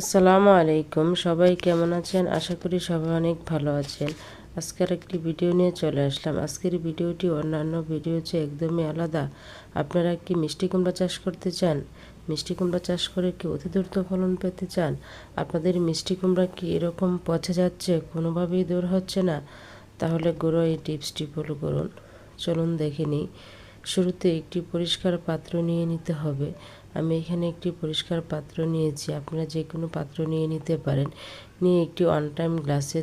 আসসালামু আলাইকুম। সবাই কেমন আছেন? আশা করি সবাই অনেক ভালো আছেন। আজকের একটি ভিডিও নিয়ে চলে আসলাম। আজকের ভিডিওটি অন্যান্য ভিডিও চেয়ে একদমই আলাদা। আপনারা কি মিষ্টি কুমড়া চাষ করতে চান? মিষ্টি কুমড়া চাষ করে কি অতি দ্রুত ফলন পেতে চান? আপনাদের মিষ্টি কুমড়া কি এরকম পচে যাচ্ছে, কোনোভাবেই দূর হচ্ছে না? তাহলে গুঁড়ো এই টিপসটি ফলো করুন। চলুন দেখে নিই। শুরুতে একটি পরিষ্কার পাত্র নিয়ে নিতে হবে। আমি এখানে একটি পরিষ্কার পাত্র নিয়েছি। আপনারা যে কোনো পাত্র নিয়ে নিতে পারেন। নিয়ে একটি ওয়ান টাইম গ্লাসে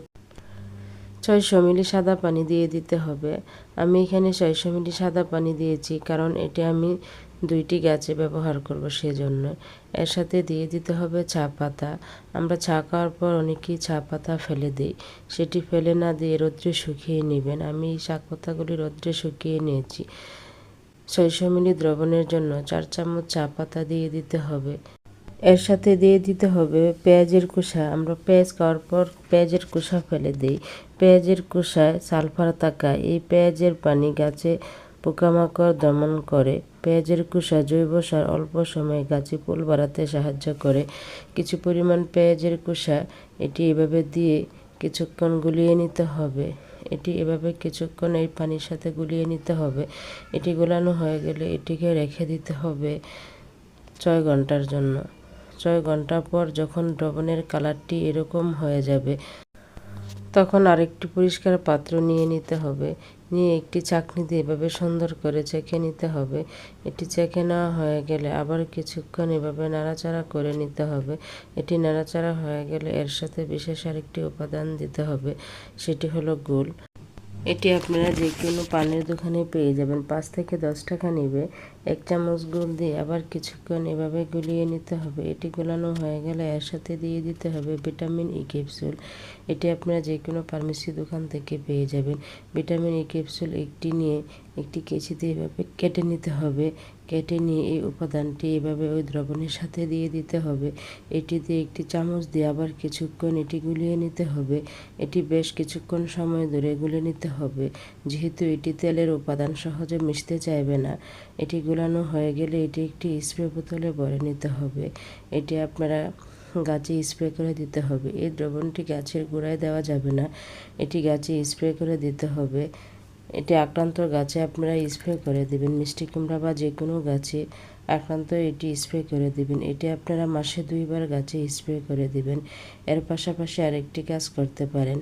ছয়শো মিলি সাদা পানি দিয়ে দিতে হবে। আমি এখানে ছয়শো মিলি সাদা পানি দিয়েছি কারণ এটি আমি দুইটি গাছে ব্যবহার করব সেজন্য। এর সাথে দিয়ে দিতে হবে চা পাতা। আমরা চা খাওয়ার পর অনেকেই চা পাতা ফেলে দিই। সেটি ফেলে না দিয়ে রৌদ্রে শুকিয়ে নেবেন। আমি এই শাক পাতাগুলি রৌদ্রে শুকিয়ে নিয়েছি। ছয়শো মিলি দ্রবণের জন্য চার চামচ চা পাতা দিয়ে দিতে হবে। এর সাথে দিয়ে দিতে হবে পেঁয়াজের কুসা আমরা পেঁয়াজ খাওয়ার পর পেঁয়াজের কুসা ফেলে দিই। পেঁয়াজের কুসায় সালফার থাকা এই পেঁয়াজের পানি গাছে পোকামাকড় দমন করে। পেঁয়াজের কুসা জৈব সার অল্প সময়ে গাছে ফুল বাড়াতে সাহায্য করে। কিছু পরিমাণ পেঁয়াজের কুসা এটি এভাবে দিয়ে কিছুক্ষণ গুলিয়ে নিতে হবে। এটি এভাবে কিছুক্ষণ এই পানির সাথে গুলিয়ে নিতে হবে। এটি গোলানো হয়ে গেলে এটিকে রেখে দিতে হবে ছয় ঘণ্টার জন্য। ছয় ঘণ্টা পর যখন দ্রবণের কালারটি এরকম হয়ে যাবে, তখন আরেকটি পরিষ্কার পাত্র নিয়ে নিতে হবে। নিয়ে একটি চাকনি দিয়ে এভাবে সুন্দর করে চেখে নিতে হবে। এটি চেখে নেওয়া হয়ে গেলে আবার কিছুক্ষণ এভাবে নাড়াচাড়া করে নিতে হবে। এটি নাড়াচাড়া হয়ে গেলে এর সাথে বিশেষ আরেকটি উপাদান দিতে হবে, সেটি হলো গুল এটি আপনারা যে কোনো পানের দোকানে পেয়ে যাবেন। পাঁচ থেকে দশ টাকা নেবে। এক চামচ গুড় দিয়ে আবার কিছুক্ষণ এভাবে গুলিয়ে নিতে হবে। এটি গোলানো হয়ে গেলে এর সাথে দিয়ে দিতে হবে ভিটামিন ই ক্যাপসুল। এটি আপনারা যে কোনো ফার্মেসি দোকান থেকে পেয়ে যাবেন। ভিটামিন ই ক্যাপসুল একটি নিয়ে একটি কেচি দিয়ে এভাবে কেটে নিতে হবে। কেটে নিয়ে এই উপাদানটি এভাবে ওই দ্রবণের সাথে দিয়ে দিতে হবে। এটি দিয়ে একটি চামচ দিয়ে আবার কিছুক্ষণ এটি গুলিয়ে নিতে হবে। এটি বেশ কিছুক্ষণ সময় ধরে গুলে নিতে হবে। যেহেতু এটি তেলের উপাদান, সহজে মিশতে চাইবে না। এটি গুলানো হয়ে গেলে এটি একটি স্প্রে বোতলে ভরে নিতে হবে। এটি আপনারা গাছে স্প্রে করে দিতে হবে। এই দ্রবণটি গাছের গোড়ায় দেওয়া যাবে না। এটি গাছে স্প্রে করে দিতে হবে। এটি আক্রান্ত গাছে আপনারা স্প্রে করে দেবেন। মিষ্টি কুমড়া বা যে কোনো গাছে আক্রান্ত এটি স্প্রে করে দেবেন। এটি আপনারা মাসে দুইবার গাছে স্প্রে করে দেবেন। এর পাশাপাশি আরেকটি কাজ করতে পারেন।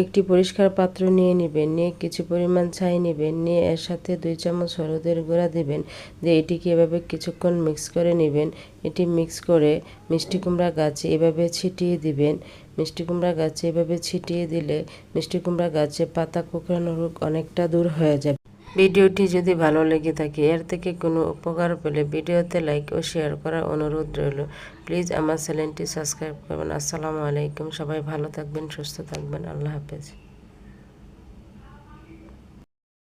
একটি পরিষ্কার পাত্র নিয়ে নেবেন, নিয়ে কিছু পরিমাণ ছাই নেবেন, নিয়ে এর সাথে দুই চামচ হলুদের গুঁড়া দেবেন, দিয়ে এটিকে এভাবে কিছুক্ষণ মিক্স করে নেবেন। এটি মিক্স করে মিষ্টি কুমড়া গাছে এভাবে ছিটিয়ে দিবেন। মিষ্টি কুমড়া গাছে এভাবে ছিটিয়ে দিলে মিষ্টি কুমড়া গাছে পাতা কোঁকড়ানো রোগ অনেকটা দূর হয়ে যাবে। ভিডিওটি যদি ভালো লেগে থাকে, এর থেকে কোনো উপকার পেলে ভিডিওতে লাইক ও শেয়ার করার অনুরোধ রইল। প্লিজ আমার চ্যানেলটি সাবস্ক্রাইব করবেন। আসসালামু আলাইকুম। সবাই ভালো থাকবেন, সুস্থ থাকবেন। আল্লাহ হাফেজ।